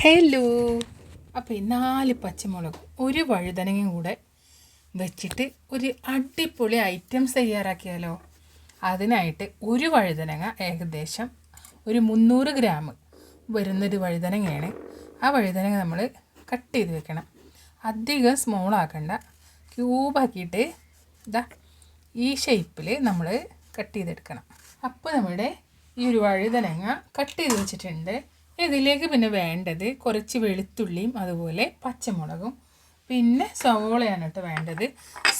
Hello അപ്പോൾ ഈ നാല് പച്ചമുളക് ഒരു വഴുതനങ്ങയും കൂടെ വെച്ചിട്ട് ഒരു അടിപൊളി ഐറ്റംസ് തയ്യാറാക്കിയാലോ? അതിനായിട്ട് ഒരു വഴുതനങ്ങ ഏകദേശം ഒരു മുന്നൂറ് ഗ്രാം വരുന്നൊരു വഴുതനങ്ങയാണ്. ആ വഴുതനങ്ങ നമ്മൾ കട്ട് ചെയ്ത് വെക്കണം. അധികം സ്മോൾ ആക്കണ്ട. ക്യൂബാക്കിയിട്ട് ഇതാ ഈ ഷേപ്പിൽ നമ്മൾ കട്ട് ചെയ്തെടുക്കണം. അപ്പോൾ നമ്മുടെ ഈ ഒരു വഴുതനങ്ങ കട്ട് ചെയ്ത് വെച്ചിട്ടുണ്ട്. ഇതിലേക്ക് പിന്നെ വേണ്ടത് കുറച്ച് വെളുത്തുള്ളിയും അതുപോലെ പച്ചമുളകും പിന്നെ സവോളയാണ് കേട്ടോ വേണ്ടത്.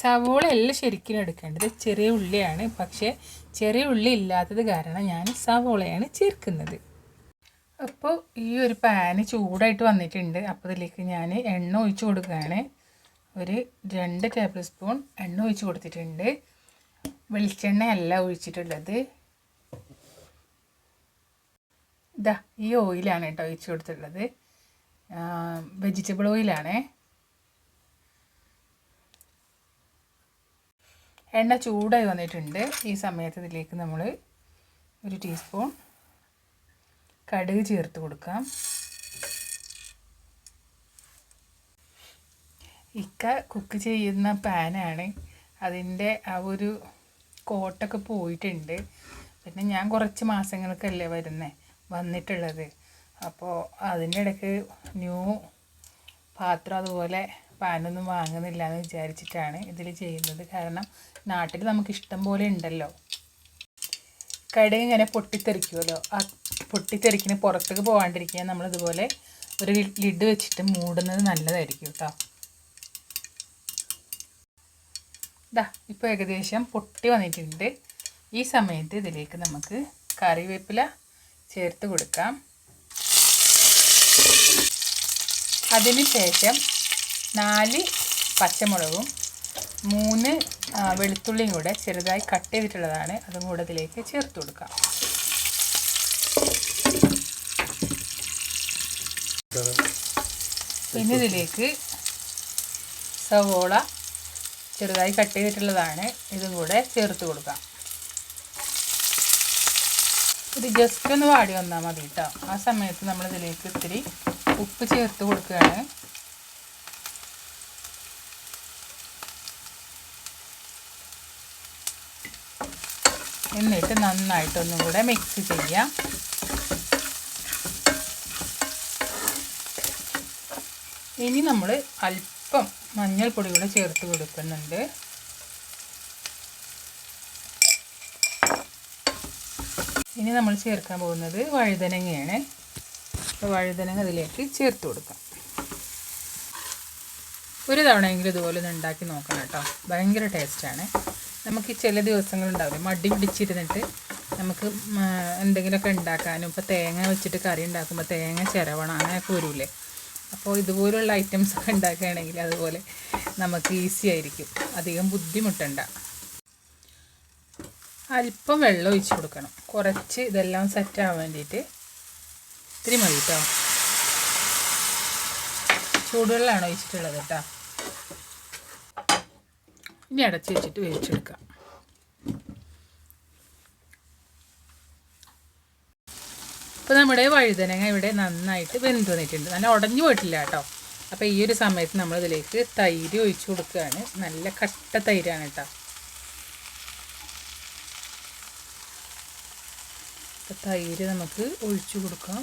സവോള എല്ലാം ശരിക്കും എടുക്കേണ്ടത് ചെറിയ ഉള്ളിയാണ്. പക്ഷേ ചെറിയ ഉള്ളി ഇല്ലാത്തത് കാരണം ഞാൻ സവോളയാണ് ചേർക്കുന്നത്. അപ്പോൾ ഈ ഒരു പാന് ചൂടായിട്ട് വന്നിട്ടുണ്ട്. അപ്പോൾ ഇതിലേക്ക് ഞാൻ എണ്ണ ഒഴിച്ച് കൊടുക്കുകയാണ്. ഒരു രണ്ട് ടേബിൾ സ്പൂൺ എണ്ണ ഒഴിച്ച് കൊടുത്തിട്ടുണ്ട്. വെളിച്ചെണ്ണ അല്ല ഒഴിച്ചിട്ടുള്ളത്. ഇതാ ഈ ഓയിലാണ് കേട്ടോ ഒഴിച്ച് കൊടുത്തിട്ടുള്ളത്. വെജിറ്റബിൾ ഓയിലാണേ എണ്ണ ചൂടായി വന്നിട്ടുണ്ട്. ഈ സമയത്ത് ഇതിലേക്ക് നമ്മൾ ഒരു ടീസ്പൂൺ കടുക് ചേർത്ത് കൊടുക്കാം. ഇക്ക കുക്ക് ചെയ്യുന്ന പാനാണ്. അതിന്റെ ആ ഒരു കോട്ടൊക്കെ പോയിട്ടുണ്ട്. പിന്നെ ഞാൻ കുറച്ച് മാസങ്ങൾക്കല്ലേ വരുന്നത് വന്നിട്ടുള്ളത്. അപ്പോൾ അതിന്റെ ഇടയ്ക്ക് ന്യൂ പാത്രം അതുപോലെ പാനൊന്നും വാങ്ങുന്നില്ല എന്ന് വിചാരിച്ചിട്ടാണ് ഇതിൽ ചെയ്യുന്നത്. കാരണം നാട്ടിൽ നമുക്ക് ഇഷ്ടം പോലെ ഉണ്ടല്ലോ. കടുക് ഇങ്ങനെ പൊട്ടിത്തെറിക്കുമല്ലോ ആ പൊട്ടിത്തെറിക്കിന് പുറത്തേക്ക് പോകാണ്ടിരിക്കാൻ നമ്മളിതുപോലെ ഒരു ലിഡ് വെച്ചിട്ട് മൂടുന്നത് നല്ലതായിരിക്കും കേട്ടോ ഇതാ ഇപ്പോൾ ഏകദേശം പൊട്ടി വന്നിട്ടുണ്ട്. ഈ സമയത്ത് ഇതിലേക്ക് നമുക്ക് കറിവേപ്പില ചേർത്ത് കൊടുക്കാം. അതിന് ശേഷം നാല് പച്ചമുളകും മൂന്ന് വെളുത്തുള്ളിയും കൂടെ ചെറുതായി കട്ട് ചെയ്തിട്ടുള്ളതാണ്. അതും കൂടെ ഇതിലേക്ക് ചേർത്ത് കൊടുക്കാം. പിന്നെ ഇതിലേക്ക് സവോള ചെറുതായി കട്ട് ചെയ്തിട്ടുള്ളതാണ്. ഇതും കൂടെ ചേർത്ത് കൊടുക്കാം. ഇത് ജസ്റ്റ് ഒന്ന് വാടി വന്നാൽ മതി കേട്ടോ ആ സമയത്ത് നമ്മൾ ഇതിലേക്ക് ഇത്തിരി ഉപ്പ് ചേർത്ത് കൊടുക്കുകയാണ്. എന്നിട്ട് നന്നായിട്ടൊന്നും കൂടെ മിക്സ് ചെയ്യാം. ഇനി നമ്മൾ അല്പം മഞ്ഞൾപ്പൊടി കൂടെ ചേർത്ത് കൊടുക്കുന്നുണ്ട്. ഇനി നമ്മൾ ചേർക്കാൻ പോകുന്നത് വഴുതനങ്ങയാണ്. അപ്പോൾ വഴുതനങ്ങ ഇതിലേക്ക് ചേർത്ത് കൊടുക്കാം. ഒരു തവണയെങ്കിലും ഇതുപോലെ ഒന്ന് ഉണ്ടാക്കി നോക്കണം കേട്ടോ. ഭയങ്കര ടേസ്റ്റാണ് നമുക്ക് ചില ദിവസങ്ങളുണ്ടാവില്ല? മടി പിടിച്ചിരുന്നിട്ട് നമുക്ക് എന്തെങ്കിലുമൊക്കെ ഉണ്ടാക്കാനും ഇപ്പോൾ തേങ്ങ വെച്ചിട്ട് കറി ഉണ്ടാക്കുമ്പോൾ തേങ്ങ ചിരവണം അങ്ങനെയൊക്കെ വരൂലേ അപ്പോൾ ഇതുപോലുള്ള ഐറ്റംസ് ഒക്കെ ഉണ്ടാക്കുകയാണെങ്കിൽ അതുപോലെ നമുക്ക് ഈസി ആയിരിക്കും. അധികം ബുദ്ധിമുട്ടണ്ട. അല്പം വെള്ളം ഒഴിച്ച് കൊടുക്കണം. കുറച്ച് ഇതെല്ലാം സെറ്റ് ആവാൻ വേണ്ടിയിട്ട് ഇത്തിരി മതി കേട്ടോ ചൂടുവെള്ളമാണ് ഒഴിച്ചിട്ടുള്ളത് കേട്ടോ ഇനി അടച്ച് വെച്ചിട്ട് വേവിച്ചെടുക്കാം. ഇപ്പോൾ നമ്മുടെ വഴുതനങ്ങ ഇവിടെ നന്നായിട്ട് വെന്ത് വന്നിട്ടുണ്ട്. നല്ല ഉടഞ്ഞു പോയിട്ടില്ല കേട്ടോ അപ്പോൾ ഈ ഒരു സമയത്ത് നമ്മളിതിലേക്ക് തൈര് ഒഴിച്ചു കൊടുക്കുകയാണ്. നല്ല കട്ട തൈരാണ് കേട്ടോ തൈര് നമുക്ക് ഒഴിച്ചു കൊടുക്കാം.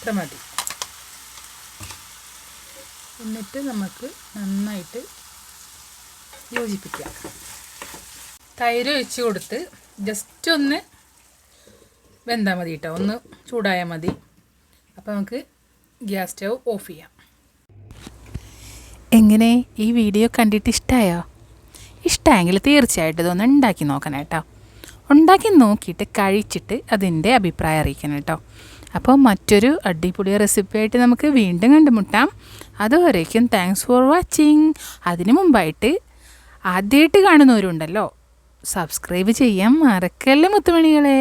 ഇത്ര മതി. എന്നിട്ട് നമുക്ക് നന്നായിട്ട് യോജിപ്പിക്കാം. തൈര് ഒഴിച്ച് കൊടുത്ത് ജസ്റ്റ് ഒന്ന് വെന്താൽ മതി കേട്ടോ. ഒന്ന് ചൂടായാൽ മതി. അപ്പോൾ നമുക്ക് ഗ്യാസ് സ്റ്റവ് ഓഫ് ചെയ്യാം. എങ്ങനെ ഈ വീഡിയോ കണ്ടിട്ട് ഇഷ്ടമായോ ഇഷ്ടമായെങ്കിൽ തീർച്ചയായിട്ടും ഇതൊന്ന് ഉണ്ടാക്കി നോക്കണം കേട്ടോ. ഉണ്ടാക്കി നോക്കിയിട്ട് കഴിച്ചിട്ട് അതിന്റെ അഭിപ്രായം അറിയിക്കണം കേട്ടോ. അപ്പോൾ മറ്റൊരു അടിപൊളി റെസിപ്പി ആയിട്ട് നമുക്ക് വീണ്ടും കണ്ടുമുട്ടാം. അതുവരേക്കും താങ്ക്സ് ഫോർ വാച്ചിങ് അതിനു മുമ്പായിട്ട് ആദ്യമായിട്ട് കാണുന്നവരുണ്ടല്ലോ. സബ്സ്ക്രൈബ് ചെയ്യാൻ മറക്കല്ലേ മുത്തുമണികളെ.